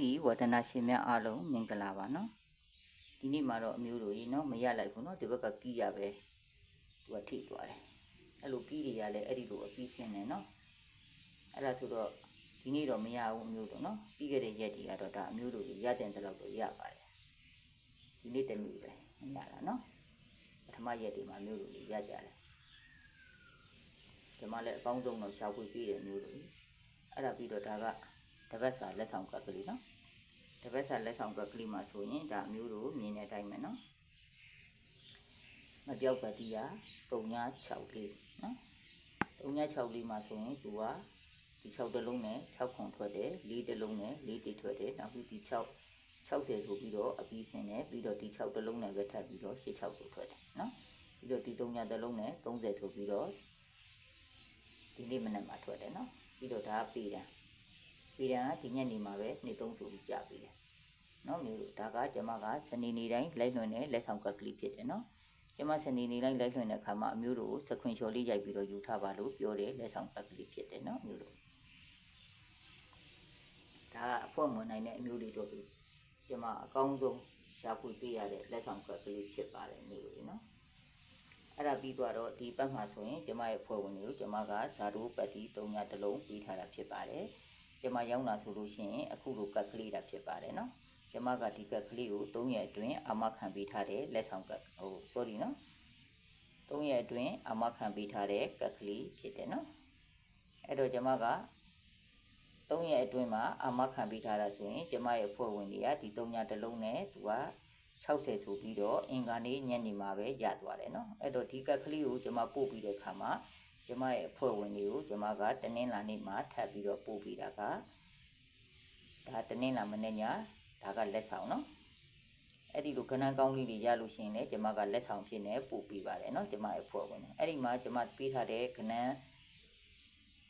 ဒီဝဒနာရှင်များအားလုံးမင်္ဂလာပါနော်ဒီနေ့မှာတော့အမျိုးတို့ရေနော်မရလိုက်ဘူးနော်ဒီဘက်ကကီးရပဲသူကထိသွားတယ်အဲ့လိုကီးတွေကလည်းအဲ့ဒီလိုအပြီးစင်းတယ်နော်အဲ့ဒါဆိုတော့ဒီနေ့တော့မရဘူးအမျိုးတို့နော်ပြီးခဲ့တဲ့ရက်တွေကတော့ဒါအမျိုးတို့ရတဲ့တလောက်တော့ရပါတယ်ဒီနေ့တနေ့ပဲမရတာနော်ပထမရက်တွေမှာအမျိုးတို့ရကြတယ်ဒီမှာလည်းအကောင်းဆုံးတော့ရှာဖွေပြီးတယ်အမျိုးတို့ကြီးအဲ့ဒါပြီးတော့ဒါကတပတ်စာလက်ဆောင်ကပ်ကလေးနော် တပတ်စာလက်ဆောင်ကပ်ကလေးမှာဆိုရင်ဒါအမျိုးတို့မြင်တဲ့အတိုင်းပဲနော်မပြောက်ပါတီးရ396လေးနော်396လေးမှာဆိုရင်သူကဒီ6တလုံးနဲ့6ခွန်ထွက်တယ်4တလုံးနဲ့4တိထွက်တယ်နောက်ပြီးဒီ6 60ဆိုပြီးတော့အပြီးစင်တယ်ပြီးတော့ဒီ6တလုံးနဲ့ပဲထပ်ပြီးတော့86ဆိုထွက်တယ်နော်ပြီးတော့ဒီ3ညတလုံးနဲ့30ဆိုပြီးတော့ဒီနေ့မနက်မှာထွက်တယ်နော်ပြီးတော့ဒါကပေးတယ် ဗီဒန်ကဒီညနေမှာပဲနေ့သုံးဆိုပြီးကြာပြီလေနော်မျိုးတို့ဒါကကျမကစနေနေ့တိုင်းလိုက်လွှင့်တဲ့လက်ဆောင်ကပ်ကလေးဖြစ်တယ်နော်ကျမစနေနေ့တိုင်းလိုက်လွှင့်တဲ့အခါမှာအမျိုးတို့စခွင်ချော်လေးရိုက်ပြီးတော့ယူထားပါလို့ပြောတယ်လက်ဆောင်ကပ်ကလေးဖြစ်တယ်နော်မျိုးတို့ဒါကအဖွက်မွန်နိုင်တဲ့အမျိုးတွေတို့ပြီကျမအကောင်းဆုံးရှာဖွေပေးရတဲ့လက်ဆောင်ကပ်ကလေးဖြစ်ပါတယ်မျိုးတို့နော်အဲ့ဒါပြီးသွားတော့ဒီပတ်မှာဆိုရင်ကျမရဲ့ဖွဲ့ဝင်တွေကိုကျမကဇာတိုးပတ်တီ၃ညတစ်လုံးပေးထားတာဖြစ်ပါတယ် ကျမရောက်လာဆိုလို့ရှိရင်အခုလိုကတ်ကလေးတာဖြစ်ပါတယ်နော်ကျမကဒီကတ်ကလေးကို3ရက်အတွင်းအာမခံပေးထားတဲ့လက်ဆောင်ကတ်ဟို sorry နော်3ရက်အတွင်းအာမခံပေးထားတဲ့ကတ်ကလေးဖြစ်တယ်နော်အဲ့တော့ကျမက3ရက်အတွင်းမှာအာမခံပေးထားတာဆိုရင်ကျမရဲ့ဖွဲ့ဝင်တွေကဒီ3ညတစ်လုံးနဲ့သူက60ဆိုပြီးတော့အင်္ဂါနေ့ညနေမှာပဲရသွားတယ်နော်အဲ့တော့ဒီကတ်ကလေးကိုကျမပို့ပြီးတဲ့အခါမှာ ကျမရဲ့အဖွဲ့ဝင်တွေကိုကျမကတနင်္လာနေ့မှာထပ်ပြီးတော့ပို့ပေးတာကဒါတနင်္လာမနေ့ညဒါကလက်ဆောင်နော်အဲ့ဒီလိုကဏ္ဍကောင်းလေးတွေရလို့ရှိရင်လည်းကျမကလက်ဆောင်ဖြစ်နေပို့ပေးပါတယ်နော်ကျမရဲ့အဖွဲ့ဝင်တွေအဲ့ဒီမှာကျမပေးထားတဲ့ကဏ္ဍ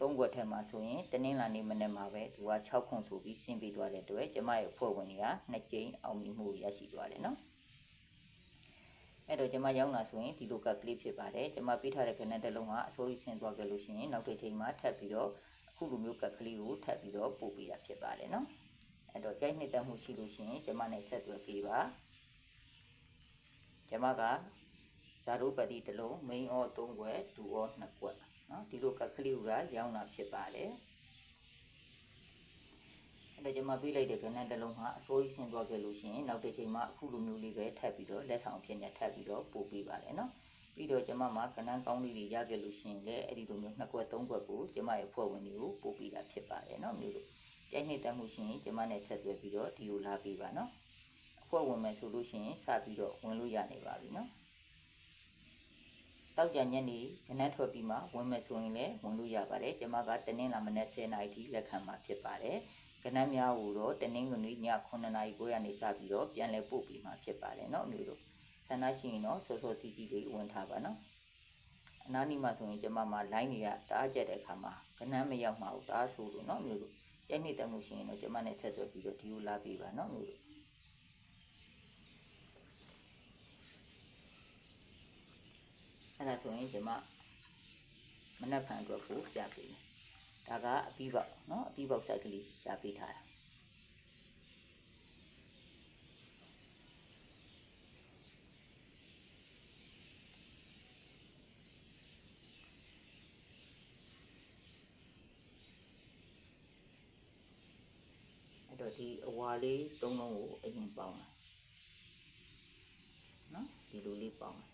သုံးခွက်ထဲမှာဆိုရင်တနင်္လာနေ့မနေ့မှာပဲသူက6ခွန်ဆိုပြီးဆင်းပေးသွားတဲ့အတွက်ကျမရဲ့အဖွဲ့ဝင်တွေကနှစ်ကြိမ်အောင်မြင်မှုရရှိသွားတယ်နော် အဲ့တော့ကျွန်မရောက်လာဆိုရင်ဒီလိုကကလစ်ဖြစ်ပါတယ်ကျွန်မပေးထားတဲ့ကဏ္ဍတစ်လုံးကအစိုးရဆင်းသွားကြလို့ရှိရင်နောက်တစ်ချိန်မှာထပ်ပြီးတော့အခုလိုမျိုးကကလေးကိုထပ်ပြီးတော့ပို့ပေးတာဖြစ်ပါတယ်နော်အဲ့တော့ကြိုက်နှစ်သက်မှုရှိလို့ရှိရင်ကျွန်မနဲ့ဆက်သွယ်ပေးပါကျွန်မကဇာရိုးပတိတစ်လုံး main or 3ခွက်2 or 2ခွက်နော်ဒီလိုကကလေးကရောင်းတာဖြစ်ပါတယ် အဲ့တော့ကျွန်မပေးလိုက်တဲ့ကဏ္ဍတစ်လုံးဟာအစိုးရဆင်းသွားကြလို့ရှိရင်နောက်တစ်ချိန်မှာအခုလိုမျိုးလေးပဲထပ်ပြီးတော့လက်ဆောင်ဖြစ်နေထပ်ပြီးတော့ပို့ပေးပါတယ်နော်ပြီးတော့ကျွန်မမှာကဏ္ဍကောင်းလေးတွေရခဲ့လို့ရှိရင်လည်းအဲ့ဒီလိုမျိုးနှစ်ကွက်သုံးကွက်ကိုကျွန်မရဲ့ဖွဲ့ဝင်တွေကိုပို့ပေးတာဖြစ်ပါတယ်နော်မျိုးတို့ကြိုက်နှစ်သက်မှုရှိရင်ကျွန်မနဲ့ဆက်သွယ်ပြီးတော့ဒီကိုလာပေးပါနော်အဖွဲ့ဝင်မယ်ဆိုလို့ရှိရင်စပြီးတော့ဝင်လို့ရနေပါပြီနော်တောက်ကြညနေကနန်းထွက်ပြီးမှဝင်မယ်ဆိုရင်လည်းဝင်လို့ရပါတယ်ကျွန်မကတနင်္လာမနက်10:00နာရီထိလက်ခံမှာဖြစ်ပါတယ် ကဏ္ဍများကိုတော့တနင်္ဂနွေည9နာရီ9ရာနေစပြီးတော့ပြန်လည်ပို့ပြီးမှဖြစ်ပါတယ်เนาะအမျိုးတို့ဆန္ဒရှိရင်တော့စောစောစီစီလေးဝင်ထားပါเนาะအနားနီမှာဆိုရင်ကျမမှာ line တွေကတအားကျက်တဲ့အခါမှာကဏ္ဍမရောက်မှာဘူးတအားဆိုလို့เนาะအမျိုးတို့ကြိုက်နေတဲ့မှုရှိရင်တော့ကျမနဲ့ဆက်သွယ်ပြီးတော့ဒီကိုလာပေးပါเนาะအမျိုးတို့အဲ့ဒါဆိုရင်ကျမမနက်ဖြန်အတွက်ကိုပြပေးမယ် ဒါကအပြီးပေါက်နော်အပြီးပေါက်ဆိုက်ကလေးရှာပေးထားတာအဲ့တော့ဒီအဝါလေး၃လုံးကိုအရင်ပေါင်းလာနော်ဒီလိုလေးပေါင်းလာ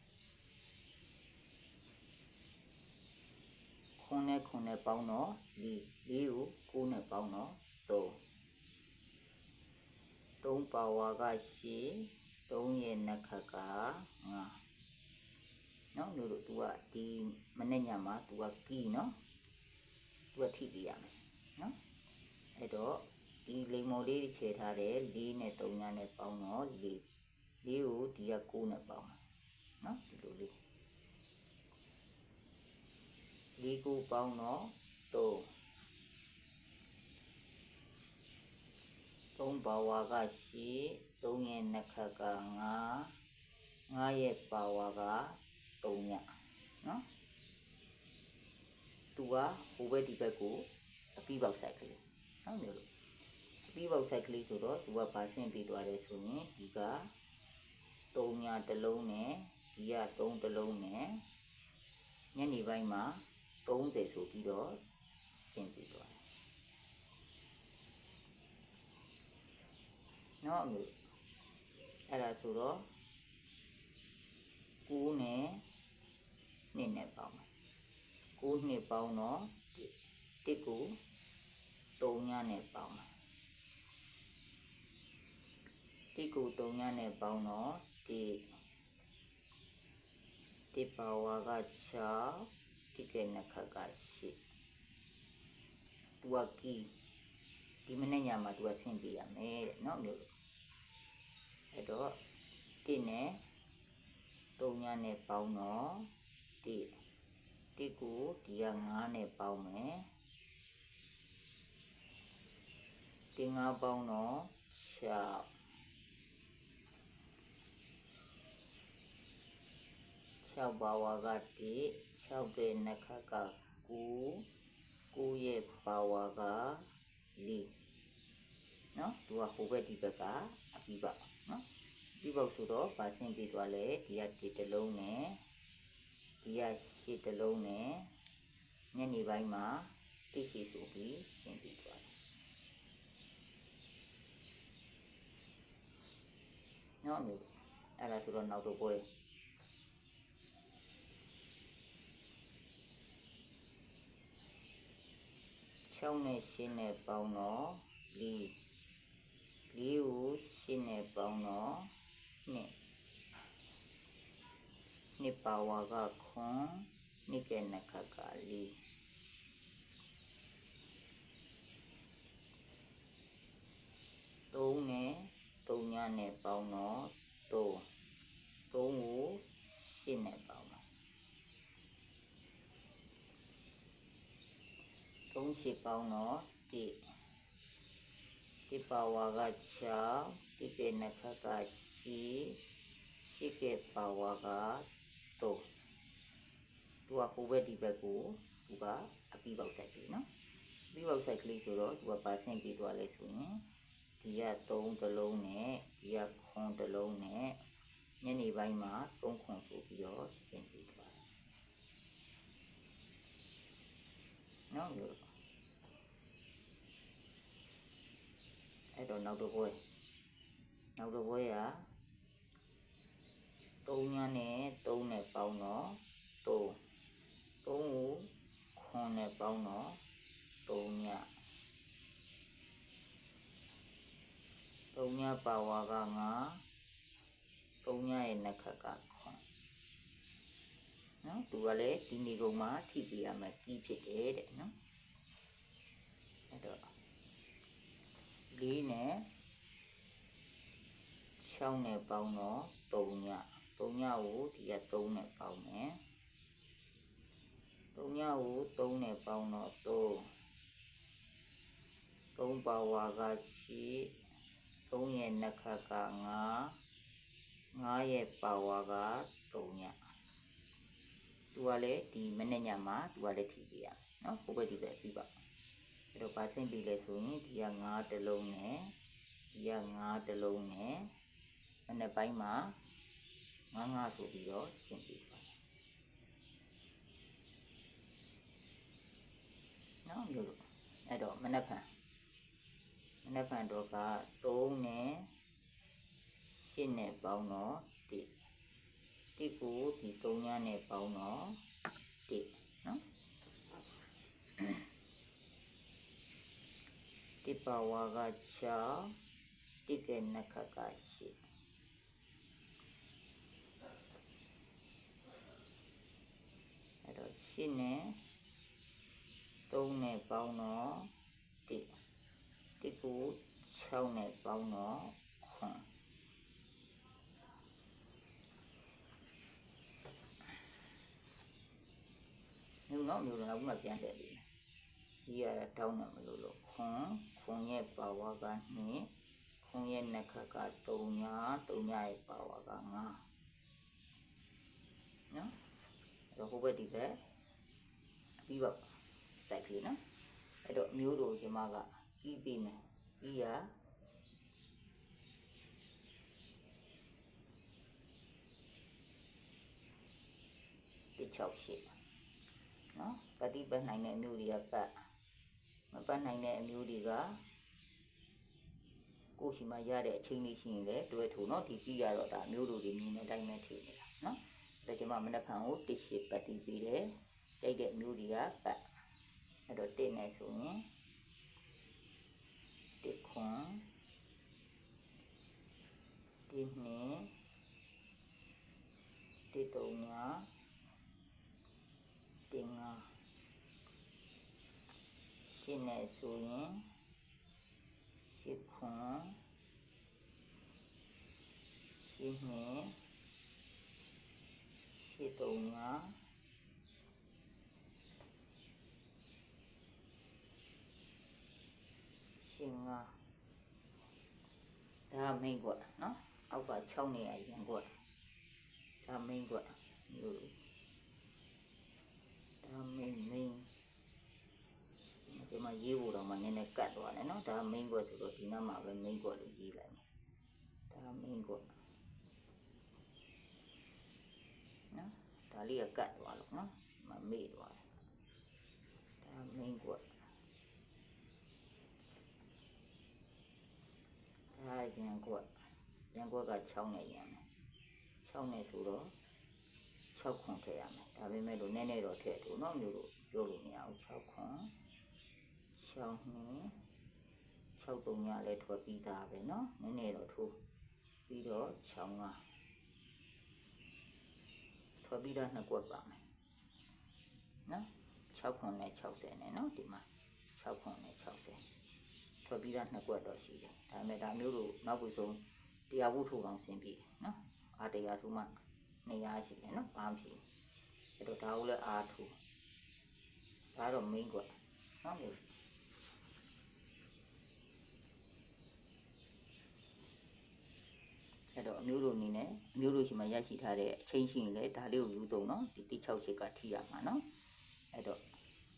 ခုနဲ့ခုနဲ့ပေါင်းတော့၄၄ကိုကိုနဲ့ပေါင်းတော့၃၃ပါဝါက၈၃ရဲ့နှက်ခတ်က၅နော်လို့သူကဒီမနေ့ညမှာသူကကီးနော်သူကထိပြီးရမယ်နော်အဲ့တော့ဒီလိမ်မော်လေးတွေခြေထားတယ်၄နဲ့၃ညနဲ့ပေါင်းတော့၄၄ကိုဒီက၉နဲ့ပေါင်းနော်ဒီလိုလေး လေးကိုပေါင်းတော့3 3ပါဝါကရှိ3ရဲ့နှစ်ခတ်က9 9ရဲ့ပါဝါက3ညနော်သူကဟိုဘက်ဒီဘက်ကိုအပြီးပေါက်ဆိုင်ကလေးနော်မျိုးလို့အပြီးပေါက်ဆိုင်ကလေးဆိုတော့သူကပါဆင့်ပြီးသွားတယ်ဆိုရင်ဒီက3ညာတစ်လုံးနဲ့ဒီက3တစ်လုံးနဲ့ညနေပိုင်းမှာ 30ဆိုပြီးတော့ဆင့်ပြီးသွားတယ်နော်အမျိုးအဲ့ဒါဆိုတော့9နဲ့နှစ်နဲ့ပေါင်းမယ်9နှစ်ပေါင်းတော့တစ်ကို3ညနဲ့ပေါင်းမယ်တစ်ကို3ညနဲ့ပေါင်းတော့တစ်တစ်ပါဝါက6 တစ်ကဲနှစ်ခတ်က8သူကကီဒီမနေ့ညမှာသူကဆင့်ပြရမယ်တဲ့เนาะမျိုးအဲ့တော့တစ်နဲ့3ညနဲ့ပေါင်းတော့တစ်တစ်ကိုဒီက9နဲ့ပေါင်းမယ်တင်ငါပေါင်းတော့6 6ပါဝါကတိ6ရဲ့နှစ်ခတ်က9 9ရဲ့ပါဝါက4နော်သူကဟိုဘက်ဒီဘက်ကအပြီးပါနော်ပြီးပေါက်ဆိုတော့ပါဆင်းပြီးသွားလဲဒီကဒီတစ်လုံးနဲ့ဒီကရှစ်တစ်လုံးနဲ့ညနေပိုင်းမှာတိရှိဆိုပြီးဆင်းပြီးသွားတယ်နော်မျိုးအဲ့ဒါဆိုတော့နောက်တော့ပွဲ 6နဲ့8နဲ့ပေါင်းတော့4 4ကို8နဲ့ပေါင်းတော့2နှစ်ပါဝါကခွန်နှစ်ကဲနှစ်ခတ်က4 3နဲ့3ညနဲ့ပေါင်းတော့3 3ကို8နဲ့ပေါင်းတော့ 3ရှိပေါင်းတော့1ဒီပါဝါက6ဒီကဲနှစ်ခတ်က8ရှိကဲပါဝါက3သူကဟိုဘက်ဒီဘက်ကိုသူကအပြီးပေါက်ဆိုင်ပြီနော်ပြီးပေါက်ဆိုင်ကလေးဆိုတော့သူကပါဆင့်ပြီးသွားလဲဆိုရင်ဒီက3တစ်လုံးနဲ့ဒီကခွန်တစ်လုံးနဲ့ညနေပိုင်းမှာ3ခွန်ဆိုပြီးတော့ဆင့်ပြီးသွားတယ်နော်လို့ အဲ့တော့နောက်တော့ဘွဲနောက်တော့ဘွဲက3ညနဲ့3နဲ့ပေါင်းတော့3 3ကိုခွန်နဲ့ပေါင်းတော့3ည3ညပါဝါက9 3ညရဲ့နှစ်ခတ်ကခွန်နော်သူကလည်းဒီနေကုန်မှာထိပြရမယ်ပြီးဖြစ်တယ်တဲ့နော်အဲ့တော့ 4နဲ့6နဲ့ပေါင်းတော့3ည3ညကိုဒီက3နဲ့ပေါင်းမယ်3ညကို3နဲ့ပေါင်းတော့3 3ပါဝါက8 3ရဲ့နှစ်ခတ်က9 9ရဲ့ပါဝါက3ညသူကလည်းဒီမနေ့ညမှာသူကလည်းထိပြရနော်ဟိုဘက်ဒီဘက်ပြီးပါ အဲ့တော့ပါဆင့်ပြီးလဲဆိုရင်ဒီက9တလုံးနဲ့ဒီက9တလုံးနဲ့မနေ့ပိုင်းမှာ9 9ဆိုပြီးတော့ဆင့်ပြီးပါနော်မျိုးလို့အဲ့တော့မနေ့ဖန်မနေ့ဖန်တော့က3နဲ့8နဲ့ပေါင်းတော့1တစ်ကိုဒီ3ညနဲ့ပေါင်းတော့1နော်တစ် ပါဝါက6တစ်ကဲနှစ်ခတ်က8အဲ့တော့8နဲ့3နဲ့ပေါင်းတော့1တစ်ကို6နဲ့ပေါင်းတော့ခွန်မျိုးတော့မျိုးတော့အခုမှပြန်တယ်လေစီးရတာတောင်းတယ်မလို့လို့ခွန် ခွန်ရဲ့ပါဝါက2ခွန်ရဲ့နှစ်ခတ်က3ညာ3ညာရဲ့ပါဝါက5နော်အဲ့တော့ဟိုဘက်ဒီဘက်ပြီးတော့စိုက်ကလေးနော်အဲ့တော့အမျိုးတို့ကျွန်မကပြီးပြီးမယ်ပြီးရဒီ68နော်ပฏิပတ်နိုင်တဲ့အမျိုးတွေကပတ် မပတ်နိုင်တဲ့အမျိုးတွေကကိုယ်ရှိမှရတဲ့အချိန်လေးရှိရင်လည်းတွဲထူနော်ဒီပြီးရတော့ဒါအမျိုးတို့တွေမြင်တဲ့အတိုင်းပဲထည့်နေတာနော်ဒါကြောင့်မနက်ဖြန်ကိုတစ်ရှစ်ပတ်တီးပြီးတယ်ကြိုက်တဲ့အမျိုးတွေကပတ်အဲ့တော့တစ်နဲ့ဆိုရင်တစ်ခွန်တစ်နှစ်တစ်သုံးညာတစ်ငါ ရှင်းနဲ့ဆိုရင်ရှစ်ခွန်ရှင်းနှစ်ရှစ်သုံးညာရှင်းငါဒါမိန်ကွက်နော်အောက်က6နေရရန်ကွက်ဒါမိန်ကွက်မျိုးလိုဒါမိန်မိန် ဒီမှာရေးဖို့တော့မနည်းနည်းကတ်သွားတယ်နော်ဒါမိန်ကွက်ဆိုတော့ဒီနားမှာပဲမိန်ကွက်လို့ရေးလိုက်မယ်ဒါမိန်ကွက်နော်ဒါလေးကကတ်သွားလို့နော်မမေ့သွားတယ်ဒါမိန်ကွက်ဒါရန်ကွက်ရန်ကွက်က6နဲ့ရန်မယ်6နဲ့ဆိုတော့6ခွန်ထည့်ရမယ်ဒါပေမဲ့လို့နည်းနည်းတော့ထည့်ထို့နော်မျိုးတို့ပြောလို့မရဘူး6ခွန် 6နှစ်6တုံညာလည်းထွက်ပြီးသားပဲเนาะနည်းနည်းတော့ထိုးပြီးတော့6ငါထွက်ပြီးတော့နှစ်ကွက်ပါမယ်เนาะ6ခွန်နဲ့60နဲ့เนาะဒီမှာ6ခွန်နဲ့60ထွက်ပြီးတော့နှစ်ကွက်တော့ရှိတယ်ဒါပေမဲ့ဒါမျိုးတို့နောက်ပြီးဆုံးတရားဝုထုအောင်ဆင်းပြီးเนาะအာတရားဆိုမှ200ရှိတယ်เนาะဘာမှဖြစ်အဲ့တော့ဒါကိုလည်းအာထူဒါတော့ main ကွက်เนาะ အဲ့တော့အမျိုးတို့အနေနဲ့အမျိုးတို့ရှိမှရရှိထားတဲ့အချင်းရှိရင်လည်းဒါလေးကိုယူသုံးနော်ဒီတိ68ကထိရမှာနော်အဲ့တော့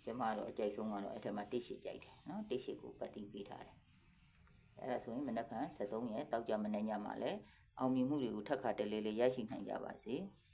ကျမတော့အကြိုက်ဆုံးကတော့အဲ့ထက်မှာတိရှိကြိုက်တယ်နော်တိရှိကိုပတ်တိပေးထားတယ်အဲ့ဒါဆိုရင်မနက်ဖြန်73ရက်တောက်ကြမနေ့ညမှာလည်းအောင်မြင်မှုတွေကိုထက်ခါတလဲလဲရရှိနိုင်ကြပါစေ။